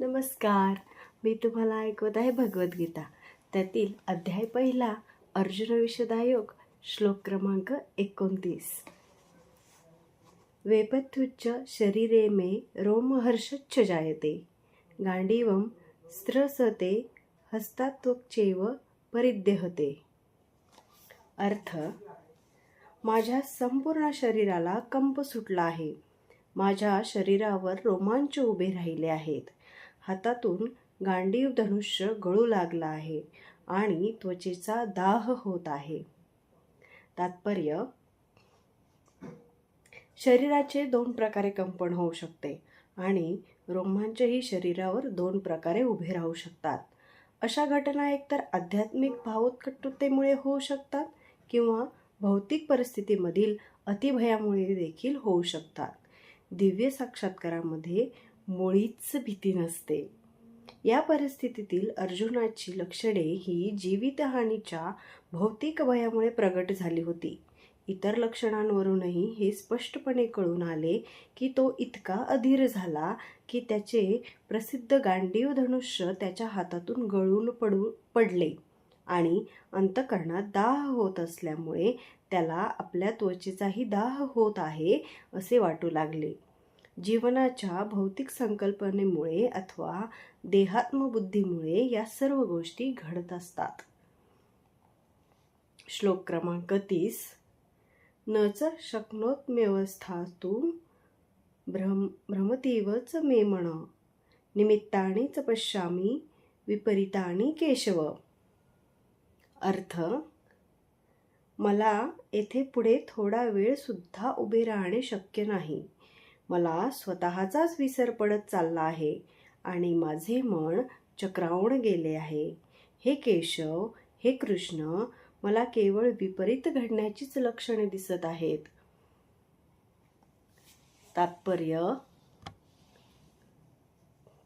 नमस्कार. मी तुम्हाला ऐकवत आहे भगवद्गीता. त्यातील अध्याय पहिला अर्जुन विषदायोग श्लोक क्रमांक एकोणतीस. वेपथुच्च शरीरे मे रोमहर्षच्छ जायते गांडीवम स्त्रसते हस्तात्वक्चेव परिद्यहते. अर्थ माझ्या संपूर्ण शरीराला कंप सुटला आहे. माझ्या शरीरावर रोमांच उभे राहिले आहेत. हातातून गांडीव धनुष्य गळू लागला आहे आणि त्वचेचा दाह होत आहे. तात्पर्य शरीराचे दोन प्रकारे कंपन होऊ शकते आणि रोमांचही शरीरावर दोन प्रकारे उभे राहू शकतात. अशा घटना एकतर आध्यात्मिक भावोत्कटतेमुळे होऊ शकतात किंवा भौतिक परिस्थितीमधील अतिभयामुळे देखील होऊ शकतात. दिव्य साक्षात्कारामध्ये मुळीच भीती नसते. या परिस्थितीतील अर्जुनाची लक्षणे ही जीवितहानीच्या भौतिक भयामुळे प्रगट झाली होती. इतर लक्षणांवरूनही हे स्पष्टपणे कळून आले की तो इतका अधीर झाला की त्याचे प्रसिद्ध गांडीव धनुष्य त्याच्या हातातून गळून पडू पडले आणि अंतकरणात दाह होत असल्यामुळे त्याला आपल्या त्वचेचाही दाह होत आहे असे वाटू लागले. जीवनाच्या भौतिक संकल्पनेमुळे अथवा देहात्मबुद्धीमुळे या सर्व गोष्टी घडत असतात. श्लोक क्रमांक तीस. न च शक्नोत्म्यवस्थातून भ्रम भ्रमतीवच मे म्हण च पश्यामी विपरीताने केशव. अर्थ मला येथे पुढे थोडा वेळ सुद्धा उभे राहणे शक्य नाही. मला स्वतःचाच विसर पडत चालला आहे आणि माझे मन चक्रावून गेले आहे. हे केशव हे कृष्ण मला केवळ विपरीत घडण्याचीच लक्षणे दिसत आहेत. तात्पर्य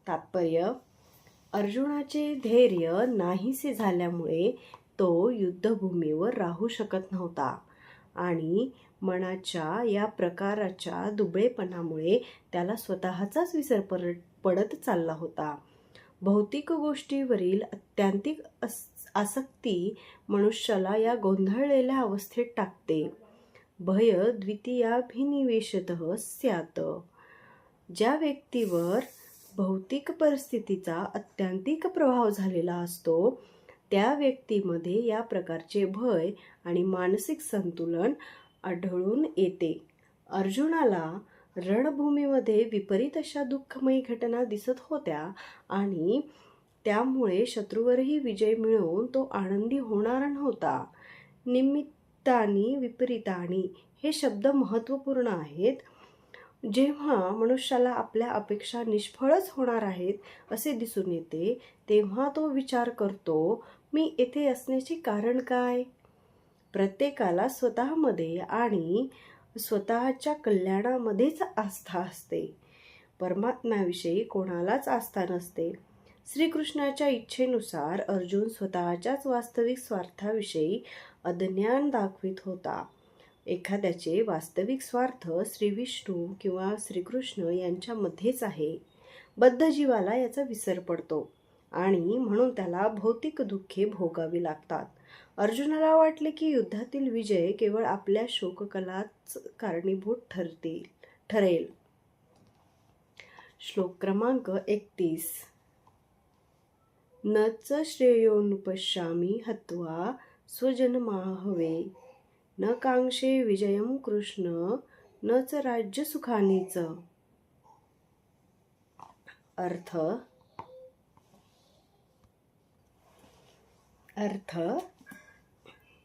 तात्पर्य अर्जुनाचे धैर्य नाहीसे झाल्यामुळे तो युद्धभूमीवर राहू शकत नव्हता आणि मनाच्या या प्रकाराच्या दुबळेपणामुळे त्याला स्वतःचाच विसर पर पडत चालला होता. भौतिक गोष्टीवरील अत्यांतिक अस आसक्ती मनुष्याला या गोंधळलेल्या अवस्थेत टाकते. भय द्वितीयाभिनिवेशत स्यात. ज्या व्यक्तीवर भौतिक परिस्थितीचा अत्यांतिक प्रभाव झालेला असतो त्या व्यक्तीमध्ये या प्रकारचे भय आणि मानसिक संतुलन आढळून येते. अर्जुनाला रणभूमीमध्ये विपरीत अशा दुःखमयी घटना दिसत होत्या आणि त्यामुळे शत्रूवरही विजय मिळवून तो आनंदी होणार नव्हता. निमित्तानी विपरीतानी हे शब्द महत्त्वपूर्ण आहेत. जेव्हा मनुष्याला आपल्या अपेक्षा निष्फळच होणार आहेत असे दिसून येते तेव्हा तो विचार करतो मी येथे असण्याचे कारण काय? प्रत्येकाला स्वतःमध्ये आणि स्वतःच्या कल्याणामध्येच आस्था असते. परमात्म्याविषयी कोणालाच आस्था नसते. श्रीकृष्णाच्या इच्छेनुसार अर्जुन स्वतःच्याच वास्तविक स्वार्थाविषयी अज्ञान दाखवित होता. एखाद्याचे वास्तविक स्वार्थ श्री विष्णू किंवा श्रीकृष्ण यांच्यामध्येच आहे. बद्ध जीवाला याचा विसर पडतो आणि म्हणून त्याला भौतिक दुःखे भोगावी लागतात. अर्जुनाला वाटले की युद्धातील विजय केवळ आपल्या शोककलाच कारणीभूत ठरतील ठरेल. श्लोक क्रमांक एकतीस. न च श्रेयोनुपश्यामी हत्वा स्वजनमाहवे न कांक्षे विजयम कृष्ण न च राज्यसुखानीच अर्थ? अर्थ?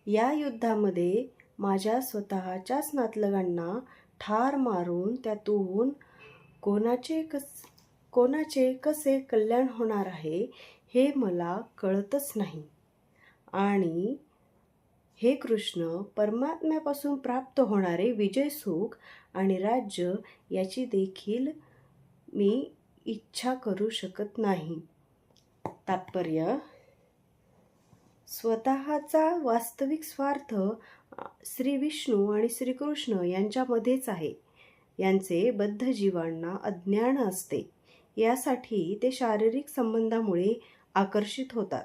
या युद्धामध्ये माझ्या स्वतःच्याच नातलगांना ठार मारून त्यातून कोणाचे कस कोणाचे कसे कल्याण होणार आहे हे मला कळतच नाही. आणि हे कृष्ण परमात्म्यापासून प्राप्त होणारे विजय सुख आणि राज्य याची देखील मी इच्छा करू शकत नाही. तात्पर्य स्वतःचा वास्तविक स्वार्थ श्री विष्णू आणि श्रीकृष्ण यांच्यामध्येच आहे. यांचे बद्ध जीवांना अज्ञान असते. यासाठी ते शारीरिक संबंधामुळे आकर्षित होतात.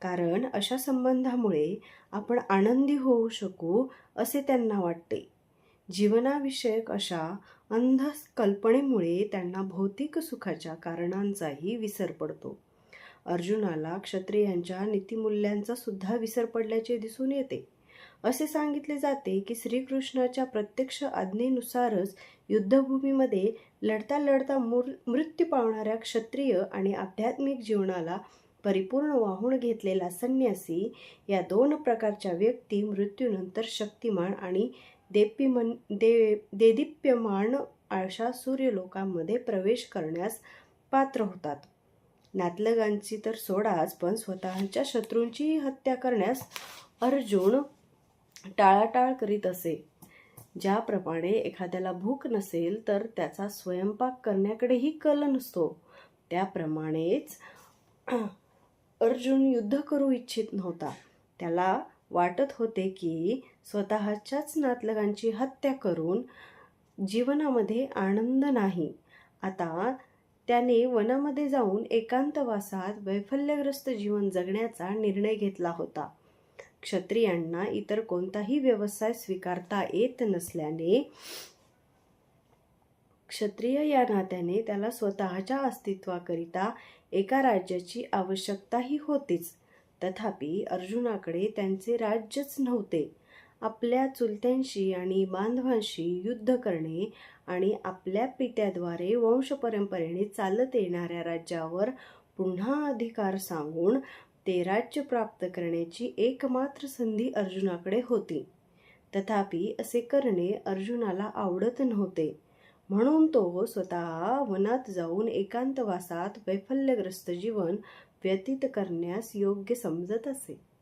कारण अशा संबंधामुळे आपण आनंदी होऊ शकू असे त्यांना वाटते. जीवनाविषयक अशा अंध कल्पनेमुळे त्यांना भौतिक सुखाच्या कारणांचाही विसर पडतो. अर्जुनाला क्षत्रियांच्या नीतिमूल्यांचा सुद्धा विसर पडल्याचे दिसून येते. असे सांगितले जाते की श्रीकृष्णाच्या प्रत्यक्ष आज्ञेनुसारच युद्धभूमीमध्ये लढता लढता मूर मृत्यू पावणाऱ्या क्षत्रिय आणि आध्यात्मिक जीवनाला परिपूर्ण वाहून घेतलेला संन्यासी या दोन प्रकारच्या व्यक्ती मृत्यूनंतर शक्तिमान आणि देपिमन दे देदीप्यमान अशा सूर्यलोकांमध्ये प्रवेश करण्यास पात्र होतात. नातलगांची तर सोडाच पण स्वतःच्या शत्रूंचीही हत्या करण्यास अर्जुन टाळाटाळ करीत असे. ज्याप्रमाणे एखाद्याला भूक नसेल तर त्याचा स्वयंपाक करण्याकडेही कल नसतो. त्याप्रमाणेच अर्जुन युद्ध करू इच्छित नव्हता. त्याला वाटत होते की स्वतःच्याच नातलगांची हत्या करून जीवनामध्ये आनंद नाही. आता त्याने वनामध्ये जाऊन एकांतवासात वैफल्यग्रस्त जीवन जगण्याचा निर्णय घेतला होता. क्षत्रियांना इतर कोणताही व्यवसाय स्वीकारता येत नसल्याने क्षत्रिय या नात्याने त्याला स्वतःच्या अस्तित्वाकरिता एका राज्याची आवश्यकताही होतीच. तथापि अर्जुनाकडे त्यांचे राज्यच नव्हते. आपल्या चुलत्यांशी आणि बांधवांशी युद्ध करणे आणि आपल्या पित्याद्वारे वंशपरंपरेने चालत येणाऱ्या राज्यावर पुन्हा अधिकार सांगून ते राज्य प्राप्त करण्याची एकमात्र संधी अर्जुनाकडे होती. तथापि असे करणे अर्जुनाला आवडत नव्हते. म्हणून तो स्वतः वनात जाऊन एकांतवासात वैफल्यग्रस्त जीवन व्यतीत करण्यास योग्य समजत असे.